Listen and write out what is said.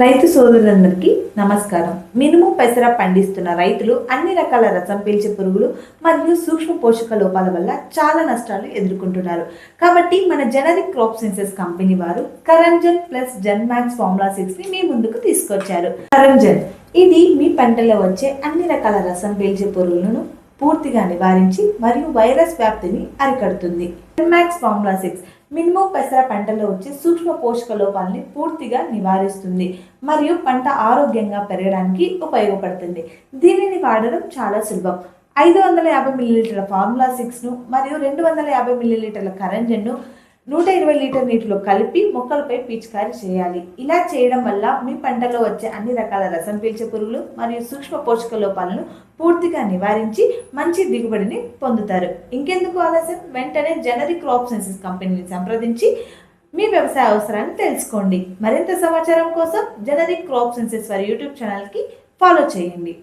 రైతు సోదరులందరికీ నమస్కారం. మినుము పెసర పండిస్తున్న రైతులు అన్ని రకాల రసం పీల్చే పురుగులు మరియు సూక్ష్మ పోషక లోపాల వల్ల చాలా నష్టాలు ఎదుర్కొంటున్నారు. కాబట్టి మన జనరిక్ క్రాప్ సెన్సెస్ కంపెనీ వారు కరంజన్ ప్లస్ జన్మాక్స్ ఫార్ములా సిక్స్ని మీ ముందుకు తీసుకొచ్చారు. కరంజన్ ఇది మీ పంటలో వచ్చే అన్ని రకాల రసం పీల్చే పురుగులను పూర్తిగా నివారించి మరియు వైరస్ వ్యాప్తిని అరికడుతుంది. జన్మాక్స్ ఫార్ములా సిక్స్ మినుము పెసర పంటలో వచ్చే సూక్ష్మ పోషక లోపాలని పూర్తిగా నివారిస్తుంది మరియు పంట ఆరోగ్యంగా పెరగడానికి ఉపయోగపడుతుంది. దీనిని వాడడం చాలా సులభం. ఐదు వందల యాభై మిల్లీలీటర్ల ఫార్ములా సిక్స్ను మరియు రెండు వందల యాభై మిల్లీలీటర్ల కరెంజన్ను నూట ఇరవై లీటర్ నీటిలో కలిపి మొక్కలపై పిచికారీ చేయాలి. ఇలా చేయడం వల్ల మీ పంటలో వచ్చే అన్ని రకాల రసం పీల్చే పురుగులు మరియు సూక్ష్మ పోషక లోపాలను పూర్తిగా నివారించి మంచి దిగుబడిని పొందుతారు. ఇంకెందుకు ఆలస్యం? వెంటనే జనరిక్ క్రాప్ సైన్సెస్ కంపెనీని సంప్రదించి మీ వ్యవసాయ అవసరాన్ని తెలుసుకోండి. మరింత సమాచారం కోసం జనరిక్ క్రాప్ సైన్సెస్ వారి యూట్యూబ్ ఛానల్కి ఫాలో చేయండి.